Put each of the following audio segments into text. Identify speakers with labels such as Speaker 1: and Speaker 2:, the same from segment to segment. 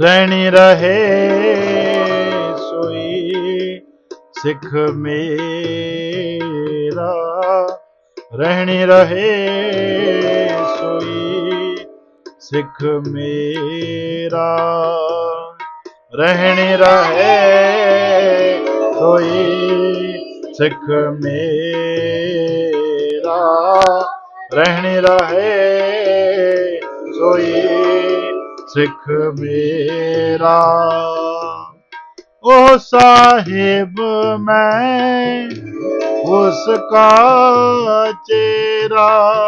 Speaker 1: ਰਹਿਣੀ ਰਹੇ, ਸੋਈ ਸਿੱਖ ਮੇਰਾ। ਰਹਿਣੀ ਰਹੇ, ਸੋਈ ਸਿੱਖ ਮੇਰਾ। ਰਹਿਣੀ ਰਹੇ, ਸੋਈ ਸਿੱਖ ਮੇਰਾ। ਰਹਿਣੀ ਰਹੇ ਸਿੱਖ ਮੇਰਾ। ਉਹ ਸਾਹਿਬ ਮੈਂ, ਉਸ ਕਾ ਚੇਰਾ।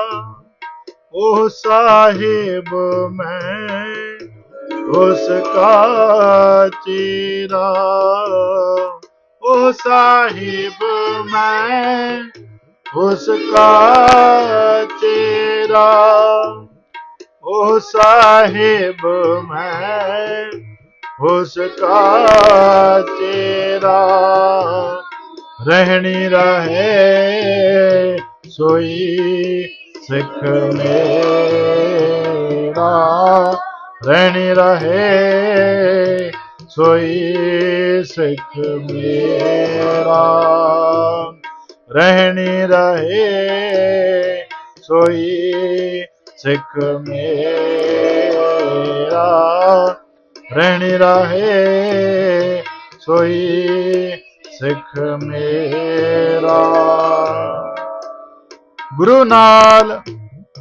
Speaker 1: ਉਹ ਸਾਹਿਬ ਮੈਂ, ਉਸ ਕਾ ਚੇਰਾ। ਉਹ ਸਾਹਿਬ ਮੈਂ, ਉਸ ਕਾ ਚੇਰਾ। ਉਹ ਸਾਹਿਬ ਮੈਂ ਉਸ ਕਾ ਚੇਰਾ ਰਹਿਣੀ ਰਹੇ ਸੋਈ ਸਿੱਖ ਮੇਰਾ ਰਹਿਣੀ ਰਹੇ ਸੋਈ ਸਿੱਖ ਮੇਰਾ ਰਹਿਣੀ ਰਹੇ ਸੋਈ ਸਿੱਖ ਮੇਰਾ ਰਹਿਣੀ ਰਹੇ, ਸੋਈ ਸਿੱਖ ਮੇਰਾ। ਗੁਰੂ ਨਾਲ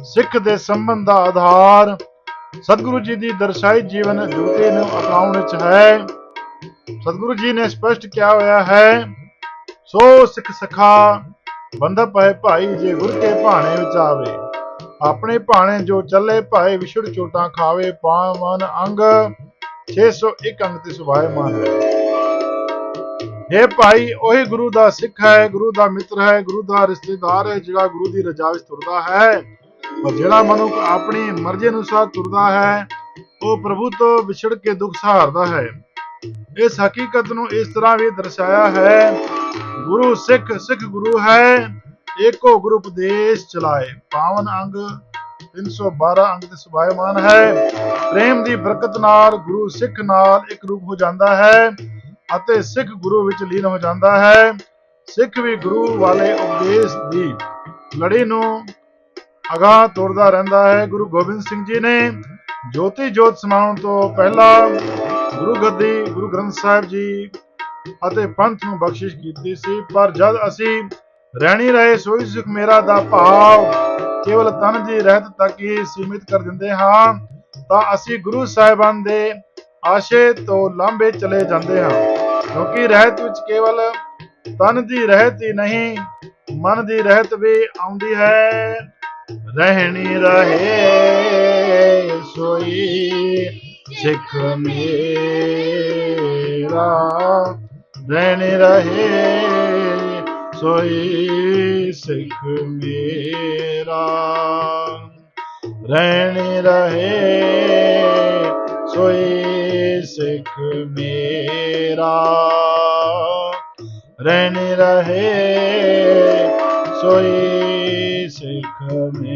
Speaker 1: ਸਿੱਖ ਦੇ ਸੰਬੰਧ ਦਾ ਆਧਾਰ ਸਤਿਗੁਰੂ ਜੀ ਦੀ ਦਰਸਾਈ ਜੀਵਨ ਜੋਤੀ ਨੂੰ ਅਪਣਾਉਣ ਵਿੱਚ ਹੈ। ਸਤਿਗੁਰੂ ਜੀ ਨੇ ਸਪਸ਼ਟ ਕਿਹਾ ਹੋਇਆ ਹੈ, ਸੋ ਸਿੱਖ ਸਖਾ ਬੰਧਪ ਪਏ ਭਾਈ ਜੇ ਗੁਰ ਕੇ ਭਾਣੇ ਵਿੱਚ ਆਵੇ ਆਪਣੇ ਭਾਣੇ ਜੋ ਚੱਲੇ ਭਾਏ ਵਿਛੜ ਚੋਟਾਂ ਖਾਵੇ ਪਾਵਨ ਅੰਗ। 601 ਅੰਗ ਤੇ ਸੁਭਾਇਮਾਨ ਹੈ ਇਹ ਭਾਈ, ਉਹੀ ਗੁਰੂ ਦਾ ਸਿੱਖ ਹੈ, ਗੁਰੂ ਦਾ ਮਿੱਤਰ ਹੈ, ਗੁਰੂ ਦਾ ਰਿਸ਼ਤੇਦਾਰ ਹੈ, ਜਿਹੜਾ ਗੁਰੂ ਦੀ ਰਜਾ ਵਿੱਚ ਤੁਰਦਾ ਹੈ। ਪਰ ਜਿਹੜਾ ਮਨੁੱਖ ਆਪਣੀ ਮਰਜ਼ੀ ਅਨੁਸਾਰ ਤੁਰਦਾ ਹੈ, ਉਹ ਪ੍ਰਭੂ ਤੋਂ ਵਿਛੜ ਕੇ ਦੁੱਖ ਸਹਾਰਦਾ ਹੈ। ਇਸ ਹਕੀਕਤ ਨੂੰ ਇਸ ਤਰ੍ਹਾਂ ਵੀ ਦਰਸਾਇਆ ਹੈ, ਗੁਰੂ ਸਿੱਖ ਸਿੱਖ ਗੁਰੂ ਹੈ ਏਕੋ ਗੁਰੂ ਉਪਦੇਸ਼ ਚਲਾਏ। ਪਾਵਨ ਅੰਗ 312 ਅੰਗ ਤੇ ਸੁਭਾਇਮਾਨ ਹੈ। ਪ੍ਰੇਮ ਦੀ ਬਰਕਤ ਨਾਲ ਗੁਰੂ ਸਿੱਖ ਨਾਲ ਇੱਕ ਰੂਪ ਹੋ ਜਾਂਦਾ ਹੈ ਅਤੇ ਸਿੱਖ ਗੁਰੂ ਵਿੱਚ ਲੀਨ ਹੋ ਜਾਂਦਾ ਹੈ। ਸਿੱਖ ਵੀ ਗੁਰੂ ਵਾਲੇ ਉਪਦੇਸ਼ ਦੀ ਲੜੀ ਨੂੰ ਅਗਾਹ ਤੋਰਦਾ ਰਹਿੰਦਾ ਹੈ। ਗੁਰੂ ਗੋਬਿੰਦ ਸਿੰਘ ਜੀ ਨੇ ਜੋਤੀ ਜੋਤ ਸਮਾਉਣ ਤੋਂ ਪਹਿਲਾਂ ਗੁਰੂ ਗੱਦੀ, ਗੁਰੂ ਗ੍ਰੰਥ ਸਾਹਿਬ ਜੀ ਅਤੇ ਪੰਥ ਨੂੰ ਬਖਸ਼ਿਸ਼ ਕੀਤੀ ਸੀ। ਪਰ ਜਦ ਅਸੀਂ ਰਹਿਣੀ ਰਹੇ, ਸੋਈ ਸੁਖ ਮੇਰਾ ਦਾ ਭਾਵ। ਕੇਵਲ ਤਨ ਦੀ ਰਹਿਤ ਤੱਕ ਹੀ ਸੀਮਿਤ ਕਰ ਦਿੰਦੇ ਹਾਂ। ਤਾਂ ਅਸੀਂ ਗੁਰੂ ਸਾਹਿਬਾਨ ਦੇ ਆਸ਼ੇ ਤੋਂ ਲਾਂਬੇ ਚਲੇ ਜਾਂਦੇ ਹਾਂ। ਕਿਉਂਕਿ ਰਹਿਤ ਵਿੱਚ ਕੇਵਲ ਤਨ ਦੀ ਰਹਿਤ ਹੀ ਨਹੀਂ, ਮਨ ਦੀ ਰਹਿਤ ਵੀ ਆਉਂਦੀ ਹੈ। ਰਹਿਣੀ ਰਹੇ, ਸੋਈ ਸਿੱਖ ਮੇਰਾ। ਰਹਿਣੀ ਰਹੇ ਸੋਈ ਸਿੱਖ ਮੇਰਾ ਰਹਿਣੀ ਰਹੇ ਸੋਈ ਸਿੱਖ ਮੇਰਾ ਰਹਿਣੀ ਰਹੇ ਸੋਈ ਸਿੱਖ ਮੇਰਾ